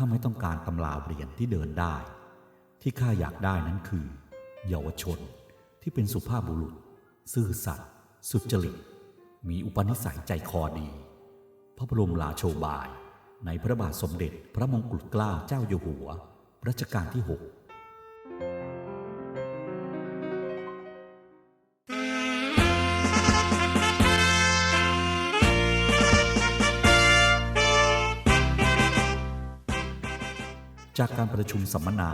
ข้าไม่ต้องการตำราเรียนที่เดินได้ ที่ข้าอยากได้นั้นคือ เยาวชนที่เป็นสุภาพบุรุษ ซื่อสัตย์สุจริต มีอุปนิสัยใจคอดี พระบรมราโชบาย ในพระบาทสมเด็จพระมงกุฎเกล้าเจ้าอยู่หัว รัชกาลที่หก จากการประชุมสัมมนา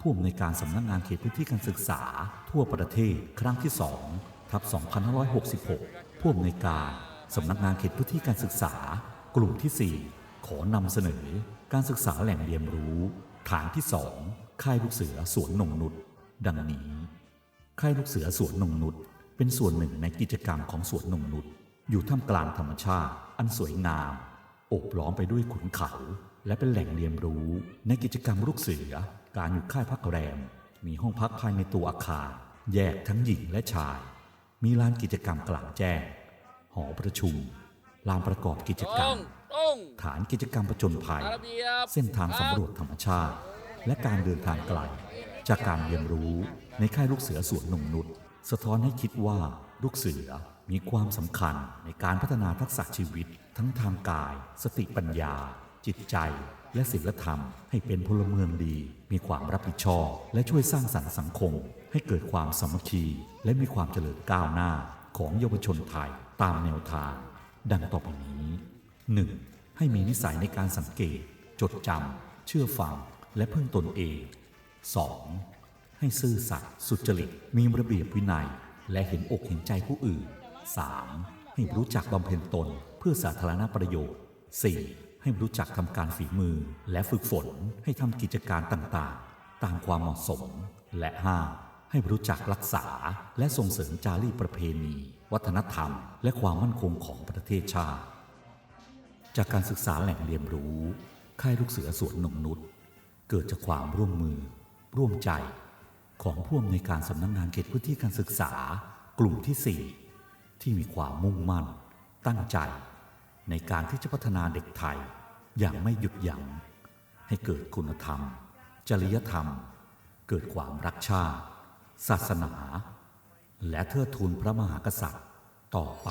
ผู้อำนวยการสำนักงานเขตพื้นที่การศึกษา ทั่วประเทศครั้งที่2ทับ2566 ผู้อำนวยการสำนักงานเขตพื้นที่การศึกษา กลุ่มที่ 4 ขอนำเสนอ การศึกษาแหล่งเรียนรู้ ฐานที่ 2 ค่ายลูกเสือสวนนงนุษดังนี้ ค่ายลูกเสือสวนนงนุษเป็นส่วนหนึ่งในกิจกรรมของสวนนงนุษอยู่ท่ามกลางธรรมชาติ อันสวยงาม อบล้อมไปด้วยขุนเขา และเป็นแหล่งเรียนรู้ ในกิจกรรมลูกเสือ การอยู่ค่ายพักแรม มีห้องพักภายในตัวอาคาร แยกทั้งหญิงและชาย มีลานกิจกรรมกลางแจ้ง หอประชุม ลานประกอบกิจกรรม ฐานกิจกรรมประจนภัยเบียบเส้นทางสำรวจธรรมชาติ และการเดินทางไกล จากการเรียนรู้ในค่ายลูกเสือสวนนงนุษสะท้อนให้คิดว่าลูกเสือ มีความสำคัญในการพัฒนาทักษะชีวิต ทั้งทางกาย สติปัญญา จิตใจ และศีลธรรม ให้เป็นพลเมืองดี มีความรับผิดชอบ และช่วยสร้างสรรค์สังคม ให้เกิดความสามัคคี และมีความเจริญก้าวหน้าของเยาวชนไทยตามแนวทาง ดังต่อไปนี้ 1. ให้มีนิสัยในการสังเกต จดจำเชื่อฟัง และพึ่งตนเอง 2. ให้ซื่อสัตย์สุจริตมีระเบียบวินัย และเห็นอกเห็นใจผู้อื่น 3. ให้รู้จักบำเพ็ญตนเพื่อสาธารณประโยชน์ 4. ให้รู้จักทำการฝีมือ และฝึกฝนให้ทำกิจการต่างๆ ตามความเหมาะสม และ 5. ให้รู้จักรักษาและส่งเสริมจารีประเพณี วัฒนธรรม และความมั่นคงของประเทศชาติ จากการศึกษาแหล่งเรียนรู้ ค่ายลูกเสือสวนนงนุษเกิดจากความร่วมมือ ร่วมใจ ของผู้อำนวยการสำนักงานเขตพื้นที่การศึกษากลุ่มที่ 4 ที่มีความมุ่งมั่น ตั้งใจ ในการที่จะพัฒนาเด็กไทย อย่างไม่หยุดยัง้งให้เกิดคุณธรรม จริยธรรม เกิดความรักชาติ ศาสนา และเทิดทูนพระมหากษัตริย์ต่อไป